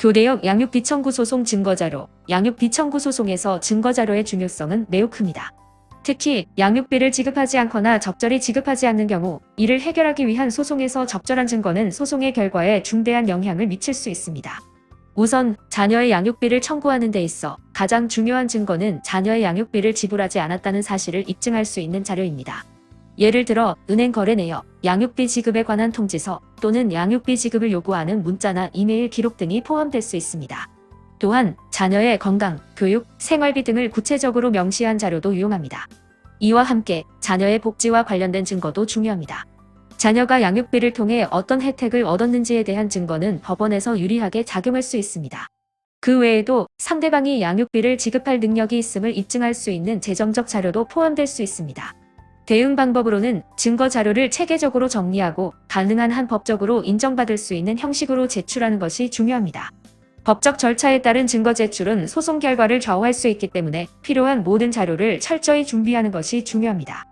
교대역 양육 비청구 소송 증거자료, 양육 비청구 소송에서 증거자료의 중요성은 매우 큽니다. 특히 양육비를 지급하지 않거나 적절히 지급하지 않는 경우 이를 해결하기 위한 소송에서 적절한 증거는 소송의 결과에 중대한 영향을 미칠 수 있습니다. 우선 자녀의 양육비를 청구하는 데 있어 가장 중요한 증거는 자녀의 양육비를 지불하지 않았다는 사실을 입증할 수 있는 자료입니다. 예를 들어 은행 거래 내역, 양육비 지급에 관한 통지서 또는 양육비 지급을 요구하는 문자나 이메일 기록 등이 포함될 수 있습니다. 또한 자녀의 건강, 교육, 생활비 등을 구체적으로 명시한 자료도 유용합니다. 이와 함께 자녀의 복지와 관련된 증거도 중요합니다. 자녀가 양육비를 통해 어떤 혜택을 얻었는지에 대한 증거는 법원에서 유리하게 작용할 수 있습니다. 그 외에도 상대방이 양육비를 지급할 능력이 있음을 입증할 수 있는 재정적 자료도 포함될 수 있습니다. 대응 방법으로는 증거 자료를 체계적으로 정리하고 가능한 한 법적으로 인정받을 수 있는 형식으로 제출하는 것이 중요합니다. 법적 절차에 따른 증거 제출은 소송 결과를 좌우할 수 있기 때문에 필요한 모든 자료를 철저히 준비하는 것이 중요합니다.